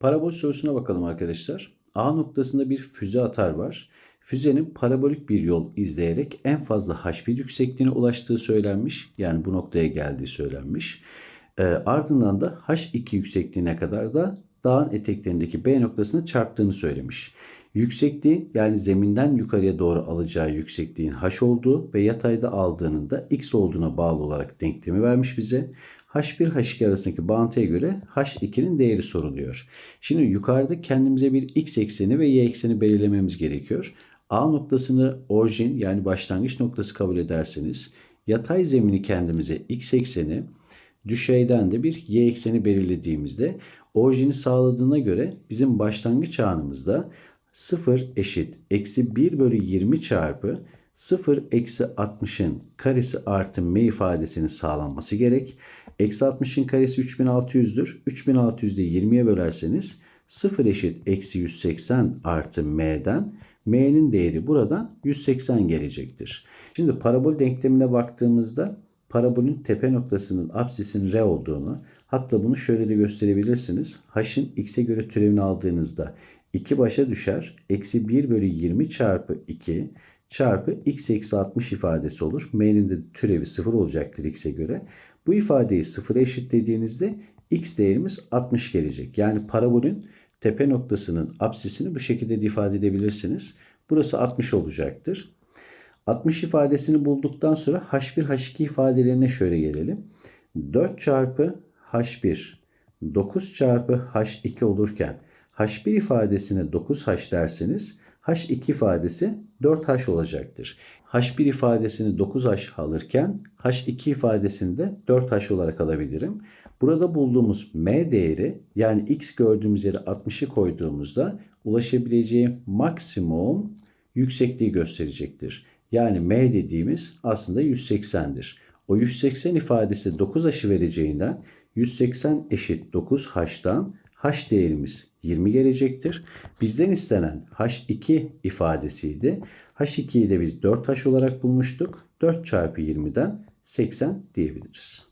Parabol sorusuna bakalım arkadaşlar. A noktasında bir füze atar var. Füzenin parabolik bir yol izleyerek en fazla H1 yüksekliğine ulaştığı söylenmiş. Yani bu noktaya geldiği söylenmiş. E, ardından da H2 yüksekliğine kadar da dağın eteklerindeki B noktasına çarptığını söylemiş. Yüksekliği yani zeminden yukarıya doğru alacağı yüksekliğin h olduğu ve yatayda aldığının da x olduğuna bağlı olarak denklemi vermiş bize. H1 H2 arasındaki bağıntıya göre H2'nin değeri soruluyor. Şimdi yukarıda kendimize bir x ekseni ve y ekseni belirlememiz gerekiyor. A noktasını orijin yani başlangıç noktası kabul ederseniz yatay zemini kendimize x ekseni, düşeyden de bir y ekseni belirlediğimizde orijini sağladığına göre bizim başlangıç anımızda 0 eşit eksi 1 bölü 20 çarpı 0 eksi 60'ın karesi artı m ifadesinin sağlanması gerek. Eksi 60'ın karesi 3600'dür. 3600'de 20'ye bölerseniz 0 eşit eksi 180 artı m'den m'nin değeri buradan 180 gelecektir. Şimdi parabol denklemine baktığımızda parabolün tepe noktasının apsisin r olduğunu hatta bunu şöyle de gösterebilirsiniz. h'in x'e göre türevini aldığınızda 2 başa düşer. Eksi 1 bölü 20 çarpı 2 çarpı x eksi 60 ifadesi olur. M'nin de türevi 0 olacaktır x'e göre. Bu ifadeyi 0'a eşitlediğinizde x değerimiz 60 gelecek. Yani parabolün tepe noktasının apsisini bu şekilde de ifade edebilirsiniz. Burası 60 olacaktır. 60 ifadesini bulduktan sonra h1 h2 ifadelerine şöyle gelelim. 4 çarpı h1 9 çarpı h2 olurken h1 ifadesine 9h derseniz h2 ifadesi 4h olacaktır. h1 ifadesini 9h alırken h2 ifadesini de 4h olarak alabilirim. Burada bulduğumuz m değeri yani x gördüğümüz yere 60'ı koyduğumuzda ulaşabileceği maksimum yüksekliği gösterecektir. Yani m dediğimiz aslında 180'dir. O 180 ifadesi 9 aşı vereceğinden 180 eşit 9h'tan h değerimiz 20 gelecektir. Bizden istenen h2 ifadesiydi. h2'yi de biz 4h olarak bulmuştuk. 4 çarpı 20'den 80 diyebiliriz.